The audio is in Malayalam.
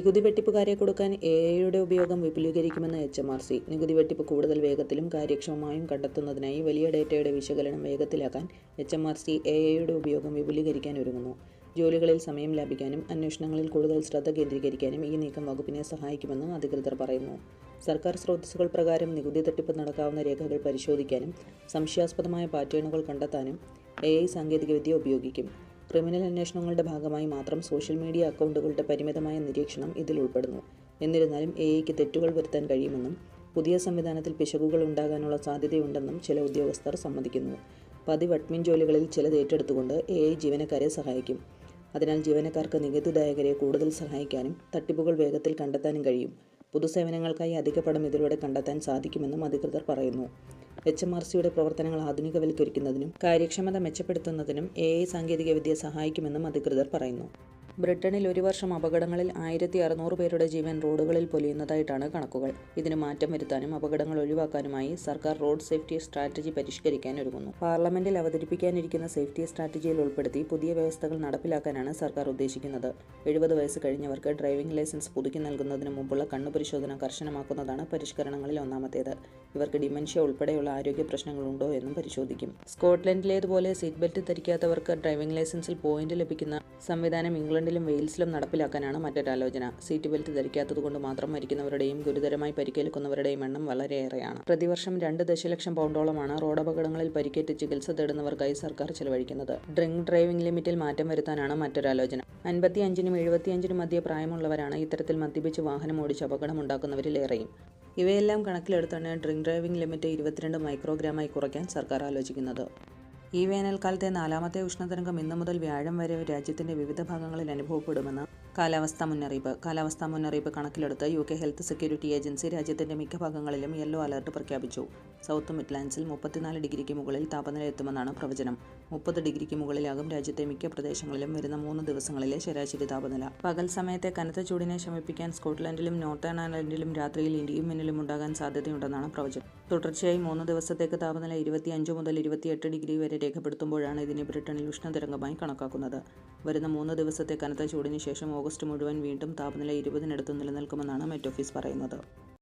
നികുതി വെട്ടിപ്പുകാരെ കൊടുക്കാൻ എ ഐയുടെ ഉപയോഗം വിപുലീകരിക്കുമെന്ന് എച്ച് എം ആർ സി. നികുതി വെട്ടിപ്പ് കൂടുതൽ വേഗത്തിലും കാര്യക്ഷമമായും കണ്ടെത്തുന്നതിനായി വലിയ ഡേറ്റയുടെ വിശകലനം വേഗത്തിലാക്കാൻ H M R C A ഐയുടെ ഉപയോഗം വിപുലീകരിക്കാൻ ഒരുങ്ങുന്നു. ജോലികളിൽ സമയം ലാഭിക്കാനും അന്വേഷണങ്ങളിൽ കൂടുതൽ ശ്രദ്ധ കേന്ദ്രീകരിക്കാനും ഈ നീക്കം വകുപ്പിനെ സഹായിക്കുമെന്ന് അധികൃതർ പറയുന്നു. സർക്കാർ സ്രോതസ്സുകൾ പ്രകാരം നികുതി തട്ടിപ്പ് നടക്കാവുന്ന രേഖകൾ പരിശോധിക്കാനും സംശയാസ്പദമായ പാറ്റേണുകൾ കണ്ടെത്താനും എ ഐ സാങ്കേതികവിദ്യ ഉപയോഗിക്കും. ക്രിമിനൽ അന്വേഷണങ്ങളുടെ ഭാഗമായി മാത്രം സോഷ്യൽ മീഡിയ അക്കൗണ്ടുകളുടെ പരിമിതമായ നിരീക്ഷണം ഇതിൽ ഉൾപ്പെടുന്നു. എന്നിരുന്നാലും എ ഐക്ക് തെറ്റുകൾ വരുത്താൻ കഴിയുമെന്നും പുതിയ സംവിധാനത്തിൽ പിശകുകൾ ഉണ്ടാകാനുള്ള സാധ്യതയുണ്ടെന്നും ചില ഉദ്യോഗസ്ഥർ സമ്മതിക്കുന്നു. പതിവ് അഡ്മിൻ ജോലികളിൽ ചിലത് ഏറ്റെടുത്തുകൊണ്ട് എ ഐ ജീവനക്കാരെ സഹായിക്കും. അതിനാൽ ജീവനക്കാർക്ക് നികുതിദായകരെ കൂടുതൽ സഹായിക്കാനും തട്ടിപ്പുകൾ വേഗത്തിൽ കണ്ടെത്താനും കഴിയും. പൊതുസേവനങ്ങൾക്കായി അധിക പണം ഇതിലൂടെ കണ്ടെത്താൻ സാധിക്കുമെന്നും അധികൃതർ പറയുന്നു. എച്ച് എം ആർ സിയുടെ പ്രവർത്തനങ്ങൾ ആധുനികവൽക്കരിക്കുന്നതിനും കാര്യക്ഷമത മെച്ചപ്പെടുത്തുന്നതിനും എ ഐ സാങ്കേതികവിദ്യ സഹായിക്കുമെന്നും അധികൃതർ പറയുന്നു. ബ്രിട്ടനിൽ ഒരു വർഷം അപകടങ്ങളിൽ ആയിരത്തി അറുന്നൂറ് പേരുടെ ജീവൻ റോഡുകളിൽ പൊലിയുന്നതായിട്ടാണ് കണക്കുകൾ. ഇതിന് മാറ്റം വരുത്താനും അപകടങ്ങൾ ഒഴിവാക്കാനുമായി സർക്കാർ റോഡ് സേഫ്റ്റി സ്ട്രാറ്റജി പരിഷ്കരിക്കാൻ ഒരുങ്ങുന്നു. പാർലമെന്റിൽ അവതരിപ്പിക്കാനിരിക്കുന്ന സേഫ്റ്റി സ്ട്രാറ്റജിയിൽ ഉൾപ്പെടുത്തി പുതിയ വ്യവസ്ഥകൾ നടപ്പിലാക്കാനാണ് സർക്കാർ ഉദ്ദേശിക്കുന്നത്. എഴുപത് വയസ്സ് കഴിഞ്ഞവർക്ക് ഡ്രൈവിംഗ് ലൈസൻസ് പുതുക്കി നൽകുന്നതിന് മുമ്പുള്ള കണ്ണു പരിശോധന കർശനമാക്കുന്നതാണ് പരിഷ്കരണങ്ങളിൽ ഒന്നാമത്തേത്. ഇവർക്ക് ഡിമെൻഷ്യ ഉൾപ്പെടെയുള്ള ആരോഗ്യ പ്രശ്നങ്ങളുണ്ടോ എന്നും പരിശോധിക്കും. സ്കോട്ട്ലൻഡിലേതുപോലെ സീറ്റ് ബെൽറ്റ് ധരിക്കാത്തവർക്ക് ഡ്രൈവിംഗ് ലൈസൻസിൽ പോയിന്റ് ലഭിക്കുന്ന സംവിധാനം ഇംഗ്ലണ്ടിലും വെയിൽസിലും നടപ്പിലാക്കാനാണ് മറ്റൊരാലോചന. സീറ്റ് ബെൽറ്റ് ധരിക്കാത്തതുകൊണ്ട് മാത്രം മരിക്കുന്നവരുടെയും ഗുരുതരമായി പരിക്കേൽക്കുന്നവരുടെയും എണ്ണം വളരെയേറെയാണ്. പ്രതിവർഷം രണ്ട് ദശലക്ഷം പൗണ്ടോളമാണ് റോഡ് അപകടങ്ങളിൽ പരിക്കേറ്റ് ചികിത്സ തേടുന്നവർക്കായി സർക്കാർ ചെലവഴിക്കുന്നത്. ഡ്രിങ്ക് ഡ്രൈവിംഗ് ലിമിറ്റിൽ മാറ്റം വരുത്താനാണ് മറ്റൊരാലോചന. അൻപത്തിയഞ്ചിനും എഴുപത്തിയഞ്ചിനും മധ്യ പ്രായമുള്ളവരാണ് ഇത്തരത്തിൽ മദ്യപിച്ച് വാഹനം ഓടിച്ച് അപകടമുണ്ടാക്കുന്നവരിലേറെയും. ഇവയെല്ലാം കണക്കിലെടുത്താണ് ഡ്രിങ്ക് ഡ്രൈവിംഗ് ലിമിറ്റ് ഇരുപത്തിരണ്ട് മൈക്രോഗ്രാമായി കുറയ്ക്കാൻ സർക്കാർ ആലോചിക്കുന്നത്. ഈ വേനൽക്കാലത്തെ നാലാമത്തെ ഉഷ്ണതരംഗം ഇന്നു മുതൽ വ്യാഴം വരെ രാജ്യത്തിന്റെ വിവിധ ഭാഗങ്ങളിൽ അനുഭവപ്പെടുമെന്ന് കാലാവസ്ഥാ മുന്നറിയിപ്പ്. കാലാവസ്ഥാ മുന്നറിയിപ്പ് കണക്കിലെടുത്ത് U K health security agency രാജ്യത്തിന്റെ മിക്ക ഭാഗങ്ങളിലും യെല്ലോ അലർട്ട് പ്രഖ്യാപിച്ചു. സൗത്ത് മിഡ്ലാൻഡ്സിൽ മുപ്പത്തിനാല് ഡിഗ്രിക്ക് മുകളിൽ താപനില എത്തുമെന്നാണ് പ്രവചനം. മുപ്പത് ഡിഗ്രിക്ക് മുകളിലാകും രാജ്യത്തെ മിക്ക പ്രദേശങ്ങളിലും വരുന്ന മൂന്ന് ദിവസങ്ങളിലെ ശരാശരി താപനില. പകൽ സമയത്തെ കനത്ത ചൂടിനെ ശമിപ്പിക്കാൻ സ്കോട്ട്ലൻഡിലും നോർത്തേൺ അയർലൻഡിലും രാത്രിയിൽ ഇടിയും മിന്നലും ഉണ്ടാകാൻ സാധ്യതയുണ്ടെന്നാണ് പ്രവചനം. തുടർച്ചയായി മൂന്ന് ദിവസത്തേക്ക് താപനില ഇരുപത്തിയഞ്ച് മുതൽ ഇരുപത്തിയെട്ട് ഡിഗ്രി വരെ രേഖപ്പെടുത്തുമ്പോഴാണ് ഇതിനെ ബ്രിട്ടനിൽ ഉഷ്ണതരംഗമായി കണക്കാക്കുന്നത്. വരുന്ന മൂന്ന് ദിവസത്തെ കനത്ത ചൂടിന് ശേഷം ഓഗസ്റ്റ് മുഴുവൻ വീണ്ടും താപനില ഇരുപതിനടുത്ത് നിലനിൽക്കുമെന്നാണ് മെറ്റ് ഓഫീസ് പറയുന്നത്.